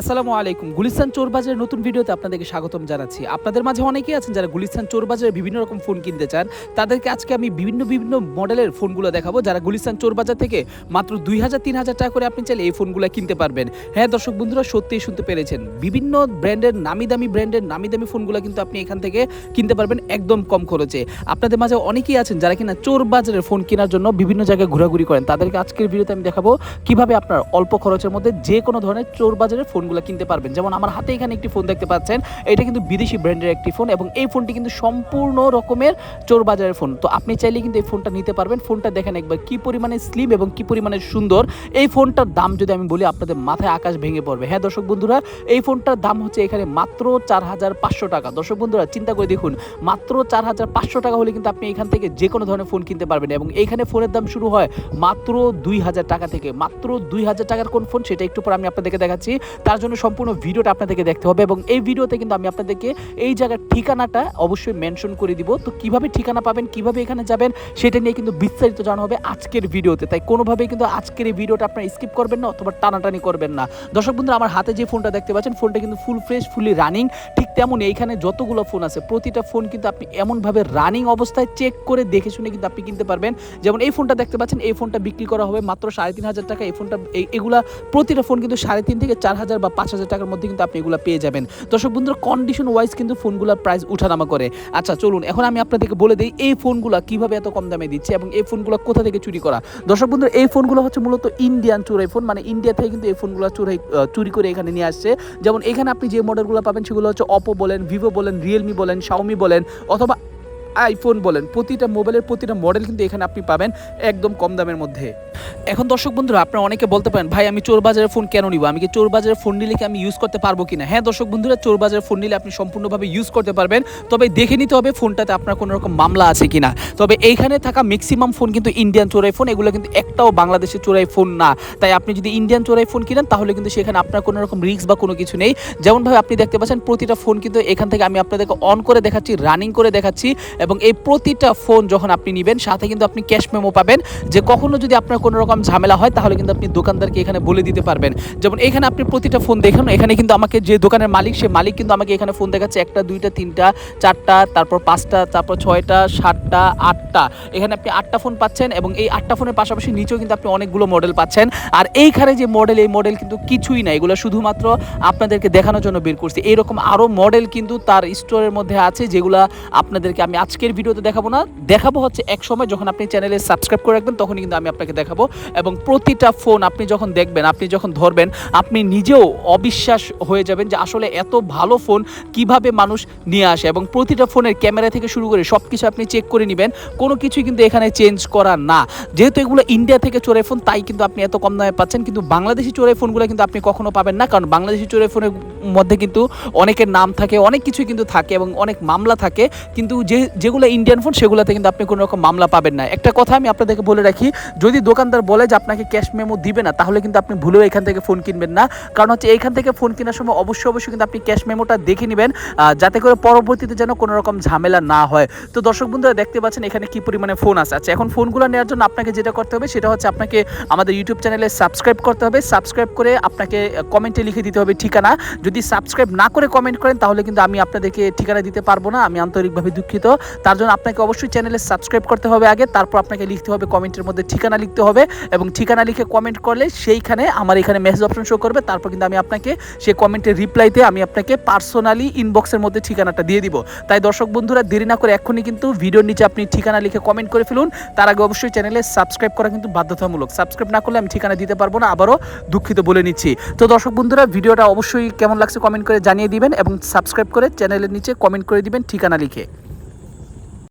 আসসালামু আলাইকুম। গুলিস্তান চোর বাজারের নতুন ভিডিওতে আপনাদেরকে স্বাগতম জানাচ্ছি। আপনাদের মাঝে অনেকেই আছেন যারা গুলিস্তান চোর বাজারে বিভিন্ন রকম ফোন কিনতে চান। তাদেরকে আজকে আমি বিভিন্ন বিভিন্ন মডেলের ফোনগুলো দেখাবো, যারা গুলিস্তান চোর বাজার থেকে মাত্র দুই হাজার, তিন হাজার টাকা করে আপনি চাইলে এই ফোনগুলো কিনতে পারবেন। হ্যাঁ দর্শক বন্ধুরা, সত্যিই শুনতে পেরেছেন। বিভিন্ন ব্র্যান্ডের নামি দামি ব্র্যান্ডের নামি দামি ফোনগুলো কিন্তু আপনি এখান থেকে কিনতে পারবেন একদম কম খরচে। আপনাদের মাঝে অনেকেই আছেন যারা কিনা চোর বাজারের ফোন কেনার জন্য বিভিন্ন জায়গায় ঘোরাঘুরি করেন। তাদেরকে আজকের ভিডিওতে আমি দেখাবো কীভাবে আপনার অল্প খরচের মধ্যে যে কোনো ধরনের চোর বাজারের ফোনগুলো কিনতে পারবেন। যেমন আমার হাতে এখানে একটি ফোন দেখতে পাচ্ছেন, এটা কিন্তু বিদেশি ব্র্যান্ডের একটি ফোন এবং এই ফোনটি কিন্তু সম্পূর্ণ রকমের চোর বাজারের ফোন। তো আপনি চাইলে কিন্তু এই ফোনটা নিতে পারবেন। ফোনটা দেখেন একবার কি পরিমাণে স্লিম এবং কি পরিমাণে সুন্দর। এই ফোনটার দাম যদি আমি বলি, আপনাদের মাথায় আকাশ ভেঙে পড়বে। হ্যাঁ দর্শক বন্ধুরা, এই ফোনটার দাম হচ্ছে এখানে মাত্র চার হাজার পাঁচশো টাকা। দর্শক বন্ধুরা, চিন্তা করে দেখুন, মাত্র চার হাজার পাঁচশো টাকা হলে কিন্তু আপনি এখান থেকে যে কোনো ধরনের ফোন কিনতে পারবেন এবং এইখানে ফোনের দাম শুরু হয় মাত্র দুই হাজার টাকা থেকে। মাত্র দুই হাজার টাকার কোন ফোন? সেটা একটু পর আমি আপনাদেরকে দেখাচ্ছি। তার জন্য সম্পূর্ণ ভিডিওটা আপনাদেরকে দেখতে হবে এবং এই ভিডিওতে কিন্তু আমি আপনাদেরকে এই জায়গার ঠিকানাটা অবশ্যই মেনশন করে দিব। তো কীভাবে ঠিকানা পাবেন, কীভাবে এখানে যাবেন, সেটা নিয়ে কিন্তু বিস্তারিত জানা হবে আজকের ভিডিওতে। তাই কোনোভাবেই কিন্তু আজকের এই ভিডিওটা আপনারা স্কিপ করবেন না অথবা টানাটানি করবেন না। দর্শক বন্ধুরা, আমার হাতে যে ফোনটা দেখতে পাচ্ছেন ফোনটা কিন্তু ফুল ফ্রেশ ফুলি রানিং ঠিক তেমন এইখানে যতগুলো ফোন আছে, প্রতিটা ফোন কিন্তু আপনি এমনভাবে রানিং অবস্থায় চেক করে দেখে শুনে কিন্তু আপনি কিনতে পারবেন। যেমন এই ফোনটা দেখতে পাচ্ছেন, এই ফোনটা বিক্রি করা হবে মাত্র সাড়ে তিন হাজার টাকা। এই ফোনটা এগুলা প্রতিটা ফোন কিন্তু সাড়ে তিন থেকে চার হাজার বা পাঁচ হাজার টাকার মধ্যে কিন্তু আপনি এগুলো পেয়ে যাবেন। দর্শক বন্ধুরা কন্ডিশন ওয়াইজ কিন্তু ফোনগুলোর প্রাইস উঠানামা করে। আচ্ছা চলুন, এখন আমি আপনাদেরকে বলে দিই, এই ফোনগুলো কীভাবে এত কম দামে দিচ্ছে এবং এই ফোনগুলো কোথা থেকে চুরি করা? দর্শক বন্ধুরা, এই ফোনগুলো হচ্ছে মূলত ইন্ডিয়ান চোরাই ফোন মানে ইন্ডিয়া থেকে কিন্তু এই ফোনগুলো চুরাই চুরি করে এখানে নিয়ে আসছে। যেমন এখানে আপনি যে মডেলগুলো পাবেন, সেগুলো হচ্ছে অপো বলেন ভিভো বলেন রিয়েলমি বলেন শাওমি বলেন, অথবা আইফোন বলেন, প্রতিটা মোবাইলের প্রতিটা মডেল কিন্তু এখানে আপনি পাবেন একদম কম দামের মধ্যে। এখন দর্শক বন্ধুরা, আপনারা অনেকে বলতে পারেন, ভাই, আমি চোর বাজারের ফোন কেন নিব? আমি কি চোর বাজারের ফোন নিলে কি আমি ইউজ করতে পারব কিনা? হ্যাঁ দর্শক বন্ধুরা চোর বাজারের ফোন নিলে আপনি সম্পূর্ণভাবে ইউজ করতে পারবেন। তবে দেখে নিতে হবে ফোনটাতে আপনার কোনো রকম মামলা আছে কিনা। তবে এইখানে থাকা ম্যাক্সিমাম ফোন কিন্তু ইন্ডিয়ান চোরাই ফোন এগুলো কিন্তু একটাও বাংলাদেশের চোরাই ফোন না। তাই আপনি যদি ইন্ডিয়ান চোরাই ফোন কিনেন, তাহলে কিন্তু সেখানে আপনার কোনো রকম রিস্ক বা কোনো কিছু নেই। যেমনভাবে আপনি দেখতে পাচ্ছেন, প্রতিটা ফোন কিন্তু এখান থেকে আমি আপনাদেরকে অন করে দেখাচ্ছি রানিং করে দেখাচ্ছি এবং এই প্রতিটা ফোন যখন আপনি নেবেন, সাথে কিন্তু আপনি ক্যাশ মেমো পাবেন যে কখনো যদি আপনার কোনো রকম ঝামেলা হয়, তাহলে কিন্তু আপনি দোকানদারকে এখানে বলে দিতে পারবেন। যেমন এখানে আপনি প্রতিটা ফোন দেখুন, এখানে কিন্তু আমাকে যে দোকানের মালিক, সে মালিক কিন্তু আমাকে এখানে ফোন দেখাচ্ছে একটা, দুইটা, তিনটা, চারটা, তারপর পাঁচটা, তারপর ছয়টা, সাতটা, আটটা। এখানে আপনি আটটা ফোন পাচ্ছেন এবং এই আটটা ফোনের পাশাপাশি নিচেও কিন্তু আপনি অনেকগুলো মডেল পাচ্ছেন। আর এইখানে যে মডেল এই মডেল কিন্তু কিছুই না, এগুলো শুধুমাত্র আপনাদেরকে দেখানোর জন্য বের করছি। এইরকম আরও মডেল কিন্তু তার স্টোরের মধ্যে আছে, যেগুলো আপনাদেরকে আমি আজকের ভিডিওতে দেখাবো না। দেখাবো হচ্ছে এক সময় যখন আপনি চ্যানেলে সাবস্ক্রাইব করে রাখবেন, তখনই কিন্তু আমি আপনাকে দেখাবো। এবং প্রতিটা ফোন আপনি যখন দেখবেন, আপনি যখন ধরবেন, আপনি নিজেও অবিশ্বাস হয়ে যাবেন যে আসলে এত ভালো ফোন কীভাবে মানুষ নিয়ে আসে। এবং প্রতিটা ফোনের ক্যামেরা থেকে শুরু করে সব কিছু আপনি চেক করে নেবেন। কোনো কিছুই কিন্তু এখানে চেঞ্জ করা না। যেহেতু এগুলো ইন্ডিয়া থেকে চোরে ফোন, তাই কিন্তু আপনি এত কম দামে পাচ্ছেন। কিন্তু বাংলাদেশি চোরে ফোনগুলো কিন্তু আপনি কখনো পাবেন না। কারণ বাংলাদেশি চোরে ফোনের মধ্যে কিন্তু অনেকের নাম থাকে, অনেক কিছুই কিন্তু থাকে এবং অনেক মামলা থাকে। কিন্তু যে, যেগুলো ইন্ডিয়ান ফোন সেগুলোতে কিন্তু আপনি কোনো রকম মামলা পাবেন না। একটা কথা আমি আপনাদেরকে বলে রাখি, যদি দোকানদার বলে যে আপনাকে ক্যাশ মেমো দিবে না, তাহলে কিন্তু আপনি ভুলেও এখান থেকে ফোন কিনবেন না। কারণ হচ্ছে এইখান থেকে ফোন কেনার সময় অবশ্যই অবশ্যই কিন্তু আপনি ক্যাশ মেমোটা দেখে নেবেন যাতে করে পরবর্তীতে যেন কোনো রকম ঝামেলা না হয়। তো দর্শক বন্ধুরা, দেখতে পাচ্ছেন এখানে কি পরিমাণে ফোন আছে। আচ্ছা এখন ফোনগুলো নেওয়ার জন্য আপনাকে যেটা করতে হবে, সেটা হচ্ছে আপনাকে আমাদের ইউটিউব চ্যানেলে সাবস্ক্রাইব করতে হবে। সাবস্ক্রাইব করে আপনাকে কমেন্টে লিখে দিতে হবে ঠিকানা। যদি সাবস্ক্রাইব না করে কমেন্ট করেন, তাহলে কিন্তু আমি আপনাদেরকে ঠিকানা দিতে পারব না। আমি আন্তরিকভাবে দুঃখিত। তার জন্য আপনাকে অবশ্যই চ্যানেলে সাবস্ক্রাইব করতে হবে আগে, তারপর আপনাকে লিখতে হবে কমেন্টের মধ্যে ঠিকানা লিখতে হবে এবং ঠিকানা লিখে কমেন্ট করলে সেইখানে আমার এখানে মেসেজ অপশন শো করবে। তারপর কিন্তু আমি আপনাকে সেই কমেন্টের রিপ্লাইতে আমি আপনাকে পার্সোনালি ইনবক্সের মধ্যে ঠিকানাটা দিয়ে দিব। তাই দর্শক বন্ধুরা, দেরি না করে এক্ষুনি কিন্তু ভিডিওর নিচে আপনি ঠিকানা লিখে কমেন্ট করে ফেলুন। তার আগে অবশ্যই চ্যানেলে সাবস্ক্রাইব করা কিন্তু বাধ্যতামূলক। সাবস্ক্রাইব না করলে আমি ঠিকানা দিতে পারব না। আবারও দুঃখিত বলে নিচ্ছি। তো দর্শক বন্ধুরা ভিডিওটা অবশ্যই কেমন লাগছে কমেন্ট করে জানিয়ে দিবেন এবং সাবস্ক্রাইব করে চ্যানেলের নিচে কমেন্ট করে দিবেন ঠিকানা লিখে।